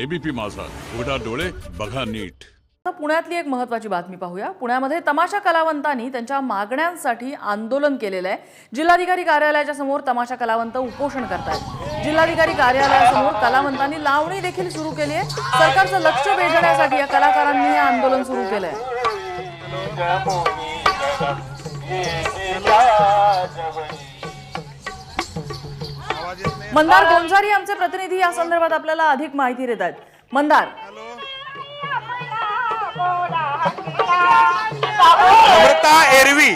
ABP माझा. उघडा डोळे बघा नीट. आता पुण्यातली एक महत्वाची बातमी पाहूया. पुण्यामध्ये तमाशा कलावंतांनी त्यांच्या मागण्यांसाठी आंदोलन केलेलं आहे. जिल्हाधिकारी कार्यालयाच्या समोर तमाशा कलावंत उपोषण करतायत. जिल्हाधिकारी कार्यालयासमोर कलावंतांनी लावणी देखील सुरू केली आहे. सरकारचं लक्ष वेधण्यासाठी या कलाकारांनी हे आंदोलन सुरू केलंय. मंदार गोंजारी आमचे प्रतिनिधी या संदर्भात आपल्याला अधिक माहिती देत आहेत. मंदार. नम्रता एरवी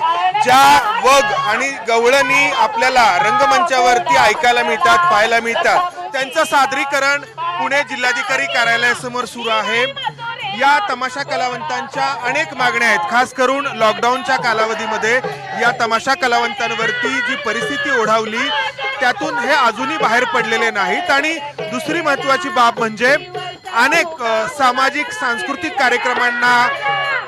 ज्या वग आणि गवळणी आपल्याला रंगमंचावरती ऐकायला मिळतात पाहायला मिळतात त्यांचं सादरीकरण पुणे जिल्हाधिकारी कार्यालयासमोर सुरू आहे. या तमाशा कलावंतांच्या अनेक मागण्या आहेत. खास करून लॉकडाऊनच्या कालावधीमध्ये या तमाशा कलावंतांवरती जी परिस्थिती ओढावली त्यातून हे अजूनही बाहेर पडलेले नाहीत. आणि दुसरी महत्वाची बाब म्हणजे अनेक सामाजिक सांस्कृतिक कार्यक्रमांना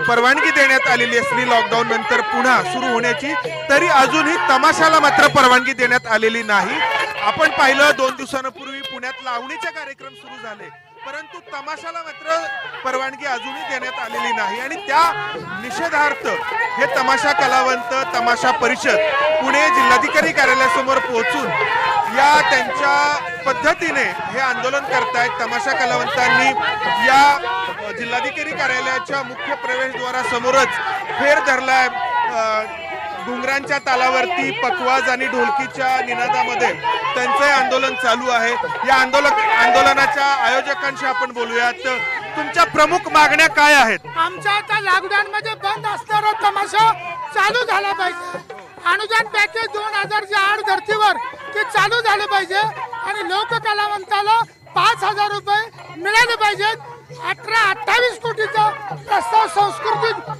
परवानगी देण्यात आलेली असली लॉकडाऊन नंतर पुन्हा सुरू होण्याची तरी अजूनही तमाशाला मात्र परवानगी देण्यात आलेली नाही. आपण पाहिलं दोन दिवसांपूर्वी पुण्यात लावणीचे कार्यक्रम सुरू झाले. परंतु तमाशाला मात्र परवानगी अजूनही देण्यात आलेली नाही. आणि त्या निषेधार्थ हे तमाशा कलावंत तमाशा परिषद पुणे जिल्हाधिकारी कार्यालयासमोर पोहोचून या त्यांच्या पद्धतीने हे आंदोलन करतायत. तमाशा कलावंतांनी या जिल्हाधिकारी कार्यालयाच्या मुख्य प्रवेशद्वारासमोरच फेर धरलाय. डोंगरांच्या तालावरती पखवाज आणि ढोलकीच्या निनादामध्ये त्यांचं आंदोलन चालू आहे. या आंदोलक आंदोलनाच्या आयोजकांशी आपण बोलूयात. तुमच्या प्रमुख मागण्या काय आहेत? आमच्या आता लॉकडाऊन मध्ये बंद असणारा तमाशा चालू झाला पाहिजे. अनुदान पॅकेज दोन हजारच्या आड धर्तीवर ते चालू झालं पाहिजे. आणि लोक कलावंताला पाच हजार रुपये मिळाले पाहिजेत. अठरा अठ्ठावीस कोटीचा प्रस्ताव सांस्कृतिक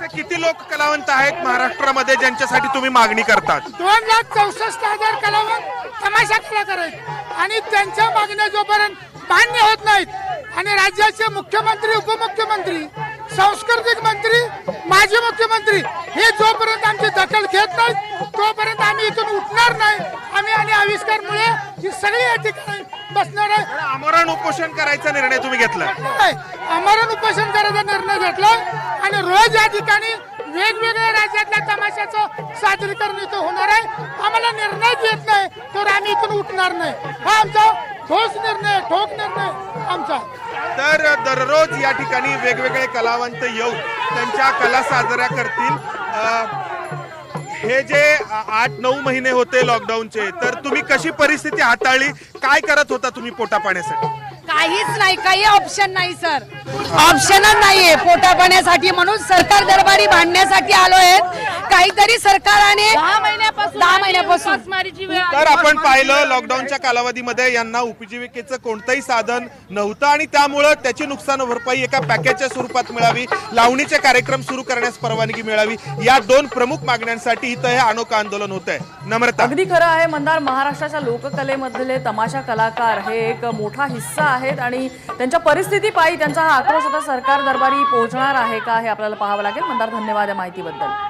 असे किती लोक कलावंत आहेत महाराष्ट्रामध्ये ज्यांच्यासाठी तुम्ही मागणी करतात? दोन लाख चौसष्ट हजार कलावंत तमाशा कलाकार आहेत आणि त्यांच्या मागण्या जोपर्यंत मान्य होत नाहीत आणि राज्याचे मुख्यमंत्री उपमुख्यमंत्री सांस्कृतिक मंत्री माजी मुख्यमंत्री हे जोपर्यंत आमची दखल घेत नाहीत तोपर्यंत आम्ही इथून उठणार नाही. आम्ही आणि आविष्कारमुळे ही सगळी या ठिकाणी बसणार आहे. आमरण उपोषण करायचा निर्णय तुम्ही घेतला. आमरण उपोषण करायचा निर्णय घेतला. आणि रोज या ठिकाणी वेगवेगळ्या राज्यातल्या तमाशाचं सादरीकरण इथं होणार आहे. आम्हाला निर्णय घेत नाही तर आम्ही इथून उठणार नाही. हा आमचा ठोस निर्णय ठोक निर्णय आमचा. तर दररोज या ठिकाणी वेगवेगळे कलावंत येऊन त्यांच्या कला साजऱ्या करतील. हे जे आठ नऊ महिने होते लॉकडाऊनचे तर तुम्ही कशी परिस्थिती हाताळली? काय करत होता तुम्ही पोटा पाण्यासाठी काहीच नाही काही ऑप्शन नाही सर ऑप्शनच नाहीये. पोटा पाण्यासाठी म्हणून सरकार दरबारी भांडण्यासाठी आलो आहेत काहीतरी सरकारने दहा महिन्यापासून दहा महिन्यापासून. तर आपण पाहिलं लॉकडाऊनच्या कालावधीमध्ये यांना उपजीविकेचं कोणतंही साधन नव्हतं आणि त्यामुळं त्याची नुकसान भरपाई एका पॅकेजच्या स्वरूपात मिळावी लावणीचे कार्यक्रम सुरू करण्यास परवानगी मिळावी या दोन प्रमुख मागण्यांसाठी इथं हे अनोखं आंदोलन होत आहे नम्रता. अगदी खरं आहे मंदार महाराष्ट्राच्या लोककलेमधले तमाशा कलाकार हे एक मोठा हिस्सा आहेत आणि त्यांच्या परिस्थिती पायी त्यांचा हा आक्रोश आता सरकार दरबारी पोहोचणार आहे का हे आपल्याला पाहावं लागेल. मंदार धन्यवाद या माहितीबद्दल.